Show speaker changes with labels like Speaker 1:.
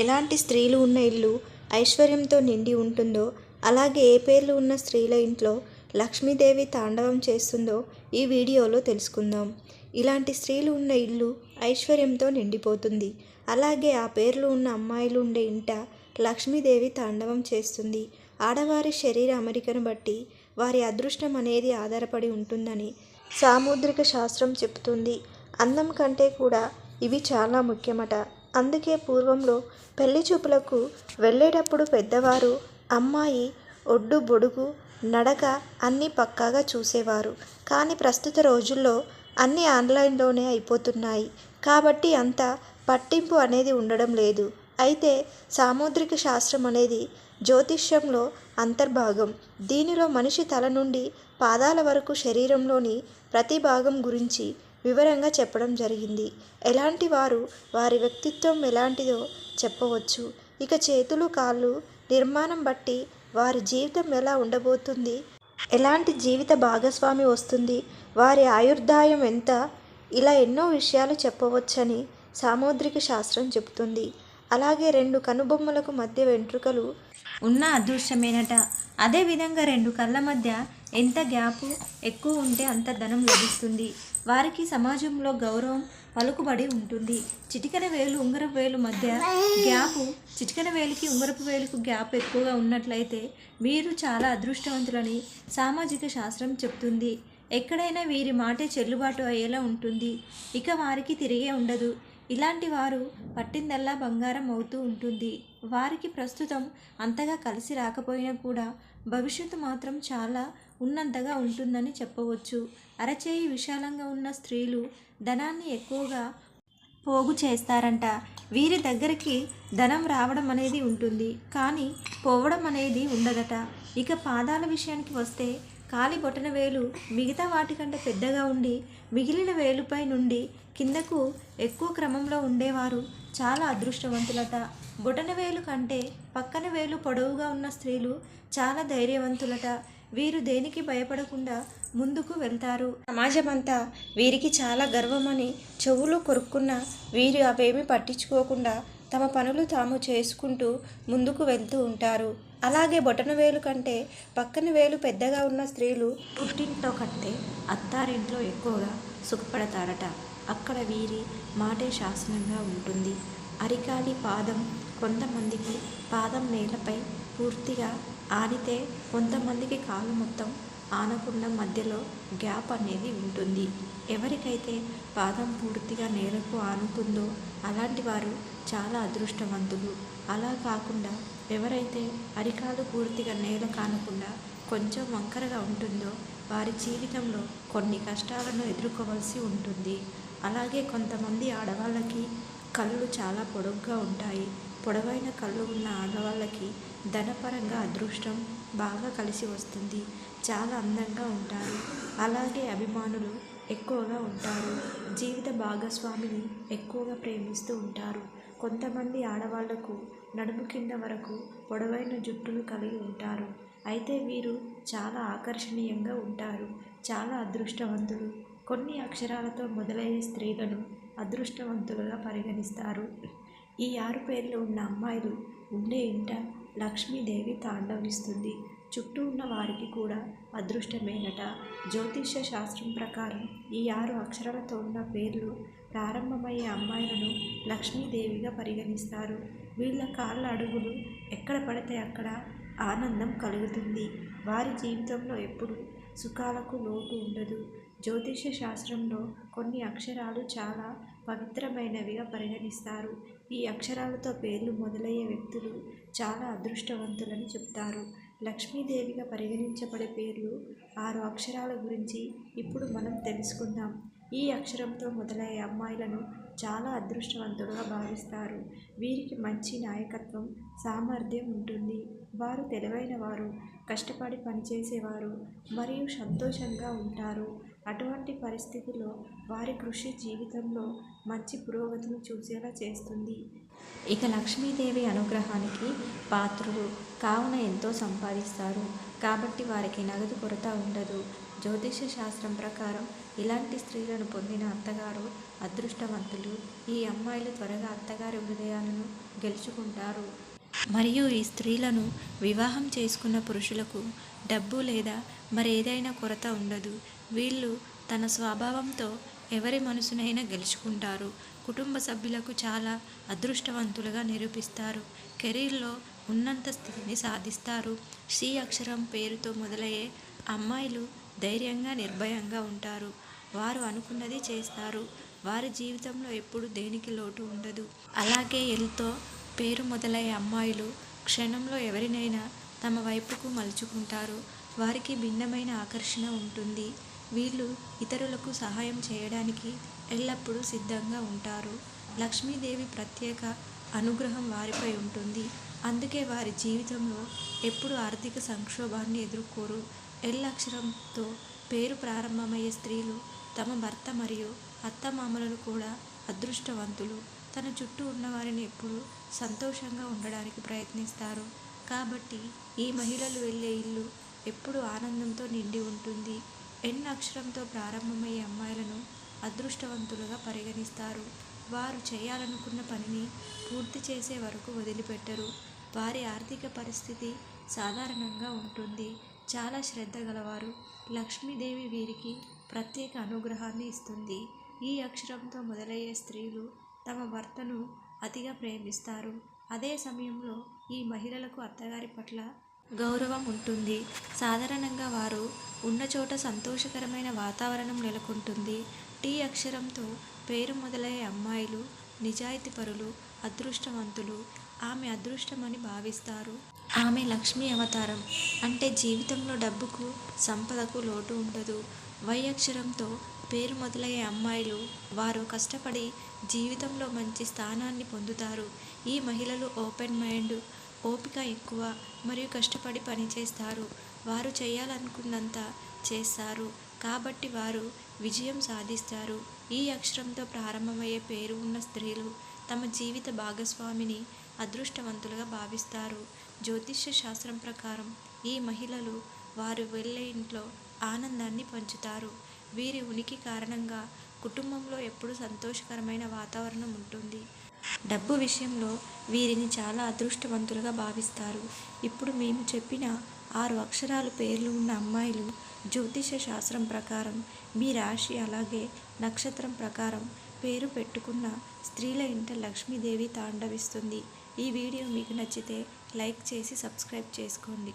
Speaker 1: ఎలాంటి స్త్రీలు ఉన్న ఇల్లు ఐశ్వర్యంతో నిండి ఉంటుందో అలాగే ఏ పేర్లు ఉన్న స్త్రీల ఇంట్లో లక్ష్మీదేవి తాండవం చేస్తుందో ఈ వీడియోలో తెలుసుకుందాం. ఇలాంటి స్త్రీలు ఉన్న ఇల్లు ఐశ్వర్యంతో నిండిపోతుంది. అలాగే ఆ పేర్లు ఉన్న అమ్మాయిలు ఉండే ఇంట లక్ష్మీదేవి తాండవం చేస్తుంది. ఆడవారి శరీర అమరికను బట్టి వారి అదృష్టం అనేది ఆధారపడి ఉంటుందని సాముద్రిక శాస్త్రం చెబుతుంది. అందం కంటే కూడా ఇవి చాలా ముఖ్యమట. అందుకే పూర్వంలో పెళ్ళి చూపులకు వెళ్ళేటప్పుడు పెద్దవారు అమ్మాయి ఒడ్డు బొడుగు నడక అన్నీ పక్కాగా చూసేవారు. కానీ ప్రస్తుత రోజుల్లో అన్నీ ఆన్లైన్లోనే అయిపోతున్నాయి. కాబట్టి అంత పట్టింపు అనేది ఉండడం లేదు. అయితే సాముద్రిక శాస్త్రం అనేది జ్యోతిష్యంలో అంతర్భాగం. దీనిలో మనిషి తల నుండి పాదాల వరకు శరీరంలోని ప్రతి భాగం గురించి వివరంగా చెప్పడం జరిగింది. ఎలాంటి వారు వారి వ్యక్తిత్వం ఎలాంటిదో చెప్పవచ్చు. ఇక చేతులు కాళ్ళు నిర్మాణం బట్టి వారి జీవితం ఎలా ఉండబోతుంది? ఎలాంటి జీవిత భాగస్వామి వస్తుంది? వారి ఆయుర్దాయం ఎంత? ఇలా ఎన్నో విషయాలు చెప్పవచ్చని సాముద్రిక శాస్త్రం చెబుతుంది. అలాగే రెండు కనుబొమ్మలకు మధ్య వెంట్రుకలు
Speaker 2: ఉన్న అదృష్టమేనట అదేవిధంగా రెండు కళ్ళ మధ్య ఎంత గ్యాపు ఎక్కువ ఉంటే అంత ధనం లభిస్తుంది. వారికి సమాజంలో గౌరవం పలుకుబడి ఉంటుంది. చిటికన వేలు ఉంగరపు వేలు మధ్య గ్యాపు చిటికన వేలికి ఉంగరపు వేలుకు గ్యాప్ ఎక్కువగా ఉన్నట్లయితే వీరు చాలా అదృష్టవంతులని సామాజిక శాస్త్రం చెప్తుంది. ఎక్కడైనా వీరి మాటే చెల్లుబాటు అయ్యేలా ఉంటుంది. ఇక వారికి తిరిగే ఉండదు. ఇలాంటి వారు పట్టిందల్లా బంగారం అవుతూ ఉంటుంది. వారికి ప్రస్తుతం అంతగా కలిసి రాకపోయినా కూడా భవిష్యత్తు మాత్రం చాలా ఉన్నంతగా ఉంటుందని చెప్పవచ్చు. అరచేయి విశాలంగా ఉన్న స్త్రీలు ధనాన్ని ఎక్కువగా పోగు చేస్తారంట. వీరి దగ్గరికి ధనం రావడం అనేది ఉంటుంది. కానీ పోవడం అనేది ఉండదట. ఇక పాదాల విషయానికి వస్తే కాలి బొటన వేలు మిగతా వాటికంటే పెద్దగా ఉండి మిగిలిన వేలుపై నుండి కిందకు ఎక్కువ క్రమంలో ఉండేవారు. చాలా అదృష్టవంతులట. బొటన వేలు కంటే పక్కన వేలు పొడవుగా ఉన్న స్త్రీలు చాలా ధైర్యవంతులట. వీరు దేనికి భయపడకుండా ముందుకు వెళ్తారు.
Speaker 1: సమాజమంతా వీరికి చాలా గర్వమని చెవులు కొరుక్కున్న వీరు అవేమీ పట్టించుకోకుండా తమ పనులు తాము చేసుకుంటూ ముందుకు వెళ్తూ ఉంటారు. అలాగే బొటన వేలు కంటే పక్కన వేలు పెద్దగా ఉన్న స్త్రీలు
Speaker 2: పుట్టింట్లో కంటే అత్తారింట్లో ఎక్కువగా సుఖపడతారట. అక్కడ వీరి మాటే శాసనంగా ఉంటుంది. అరికాలి పాదం కొంతమందికి పాదం నేలపై పూర్తిగా ఆనితే కొంతమందికి కాలు మొత్తం ఆనకుండా మధ్యలో గ్యాప్ అనేది ఉంటుంది. ఎవరికైతే పాదం పూర్తిగా నేలకు ఆనుతుందో అలాంటి వారు చాలా అదృష్టవంతులు. అలా కాకుండా ఎవరైతే అరికాలు పూర్తిగా నేల కానకుండా కొంచెం వంకరగా ఉంటుందో వారి జీవితంలో కొన్ని కష్టాలను ఎదుర్కోవాల్సి ఉంటుంది. అలాగే కొంతమంది ఆడవాళ్ళకి కళ్ళు చాలా పొడవుగా ఉంటాయి. పొడవైన కళ్ళు ఉన్న ఆడవాళ్ళకి ధనపరంగా అదృష్టం బాగా కలిసి వస్తుంది. చాలా అందంగా ఉంటారు. అలాగే అభిమానులు ఎక్కువగా ఉంటారు. జీవిత భాగస్వామిని ఎక్కువగా ప్రేమిస్తూ ఉంటారు. కొంతమంది ఆడవాళ్ళకు నడుము కింద వరకు పొడవైన జుట్టును కలిగి ఉంటారు. అయితే వీరు చాలా ఆకర్షణీయంగా ఉంటారు. చాలా అదృష్టవంతులు. కొన్ని అక్షరాలతో మొదలయ్యే స్త్రీలను అదృష్టవంతులుగా పరిగణిస్తారు. ఈ ఆరు పేర్లు ఉన్న అమ్మాయిలు ఉండే ఇంట లక్ష్మీదేవి తాండవిస్తుంది చుట్టూ ఉన్న వారికి కూడా అదృష్టమేనట. జ్యోతిష్య శాస్త్రం ప్రకారం ఈ ఆరు అక్షరాలతో ఉన్న పేర్లు ప్రారంభమయ్యే అమ్మాయిలను లక్ష్మీదేవిగా పరిగణిస్తారు. వీళ్ళ కాళ్ళ అడుగులు ఎక్కడ పడితే అక్కడ ఆనందం కలుగుతుంది. వారి జీవితంలో ఎప్పుడు సుఖాలకు లోటు ఉండదు. జ్యోతిష శాస్త్రంలో కొన్ని అక్షరాలు చాలా పవిత్రమైనవిగా పరిగణిస్తారు. ఈ అక్షరాలతో పేర్లు మొదలయ్యే వ్యక్తులు చాలా అదృష్టవంతులని చెప్తారు. లక్ష్మీదేవిగా పరిగణించబడే పేర్లు ఆరు అక్షరాల గురించి ఇప్పుడు మనం తెలుసుకుందాం. ఈ అక్షరంతో మొదలయ్యే అమ్మాయిలను చాలా అదృష్టవంతులుగా భావిస్తారు. వీరికి మంచి నాయకత్వం సామర్థ్యం ఉంటుంది. వారు తెలివైన వారు కష్టపడి పనిచేసేవారు మరియు సంతోషంగా ఉంటారు. అటువంటి పరిస్థితిలో వారి కృషి జీవితంలో మంచి పురోగతిని చూసేలా చేస్తుంది. ఇక లక్ష్మీదేవి అనుగ్రహానికి పాత్రులు కావున ఎంతో సంపాదిస్తారు. కాబట్టి వారికి నగదు కొరత ఉండదు. జ్యోతిష శాస్త్రం ప్రకారం ఇలాంటి స్త్రీలను పొందిన అత్తగారు అదృష్టవంతులు ఈ అమ్మాయిలు త్వరగా అత్తగారి హృదయాలను గెలుచుకుంటారు. మరియు ఈ స్త్రీలను వివాహం చేసుకున్న పురుషులకు డబ్బు లేదా మరేదైనా కొరత ఉండదు. వీళ్ళు తన స్వభావంతో ఎవరి మనసునైనా గెలుచుకుంటారు. కుటుంబ సభ్యులకు చాలా అదృష్టవంతులుగా నిరూపిస్తారు. కెరీర్లో ఉన్నంత స్థితిని సాధిస్తారు. శ్రీ అక్షరం పేరుతో మొదలయ్యే అమ్మాయిలు ధైర్యంగా నిర్భయంగా ఉంటారు. వారు అనుకున్నది చేస్తారు. వారి జీవితంలో ఎప్పుడు దేనికి లోటు ఉండదు. అలాగే ఎల్తో పేరు మొదలయ్యే అమ్మాయిలు క్షణంలో ఎవరినైనా తమ వైపుకు మలుచుకుంటారు. వారికి భిన్నమైన ఆకర్షణ ఉంటుంది. వీళ్ళు ఇతరులకు సహాయం చేయడానికి ఎల్లప్పుడూ సిద్ధంగా ఉంటారు. లక్ష్మీదేవి ప్రత్యేక అనుగ్రహం వారిపై ఉంటుంది. అందుకే వారి జీవితంలో ఎప్పుడు ఆర్థిక సంక్షోభాన్ని ఎదుర్కోరు. ఎల్ అక్షరంతో పేరు ప్రారంభమయ్యే స్త్రీలు తమ భర్త మరియు అత్తమామలను కూడా అదృష్టవంతులు. తన చుట్టూ ఉన్నవారిని ఎప్పుడూ సంతోషంగా ఉండడానికి ప్రయత్నిస్తారు. కాబట్టి ఈ మహిళలు వెళ్ళే ఇల్లు ఎప్పుడు ఆనందంతో నిండి ఉంటుంది. ఎన్ అక్షరంతో ప్రారంభమయ్యే అమ్మాయిలను అదృష్టవంతులుగా పరిగణిస్తారు. వారు చేయాలనుకున్న పనిని పూర్తి చేసే వరకు వదిలిపెట్టరు. వారి ఆర్థిక పరిస్థితి సాధారణంగా ఉంటుంది. చాలా శ్రద్ధ గలవారు. లక్ష్మీదేవి వీరికి ప్రత్యేక అనుగ్రహాన్ని ఇస్తుంది. ఈ అక్షరంతో మొదలయ్యే స్త్రీలు తమ భర్తను అతిగా ప్రేమిస్తారు. అదే సమయంలో ఈ మహిళలకు అత్తగారి పట్ల గౌరవం ఉంటుంది. సాధారణంగా వారు ఉన్న చోట సంతోషకరమైన వాతావరణం నెలకొంటుంది. టీ అక్షరంతో పేరు మొదలయ్యే అమ్మాయిలు నిజాయితీపరులు అదృష్టవంతులు ఆమె అదృష్టమని భావిస్తారు. ఆమె లక్ష్మీ అవతారం అంటే జీవితంలో డబ్బుకు సంపదకు లోటు ఉండదు. వై అక్షరంతో పేరు మొదలయ్యే అమ్మాయిలు వారు కష్టపడి జీవితంలో మంచి స్థానాన్ని పొందుతారు. ఈ మహిళలు ఓపెన్ మైండ్ ఓపిక ఎక్కువ మరియు కష్టపడి పనిచేస్తారు. వారు చేయాలనుకున్నంత చేస్తారు. కాబట్టి వారు విజయం సాధిస్తారు. ఈ అక్షరంతో ప్రారంభమయ్యే పేరు ఉన్న స్త్రీలు తమ జీవిత భాగస్వామిని అదృష్టవంతులుగా భావిస్తారు. జ్యోతిష్య శాస్త్రం ప్రకారం ఈ మహిళలు వారు వెళ్ళే ఇంట్లో ఆనందాన్ని పంచుతారు. వీరి ఉనికి కారణంగా కుటుంబంలో ఎప్పుడూ సంతోషకరమైన వాతావరణం ఉంటుంది. డబ్బు విషయంలో వీరిని చాలా అదృష్టవంతులుగా భావిస్తారు. ఇప్పుడు మేము చెప్పిన ఆరు అక్షరాలు పేర్లు ఉన్న అమ్మాయిలు జ్యోతిష శాస్త్రం ప్రకారం మీ రాశి అలాగే నక్షత్రం ప్రకారం పేరు పెట్టుకున్న స్త్రీల ఇంట లక్ష్మీదేవి తాండవిస్తుంది. ఈ వీడియో మీకు నచ్చితే లైక్ చేసి సబ్స్క్రైబ్ చేసుకోండి.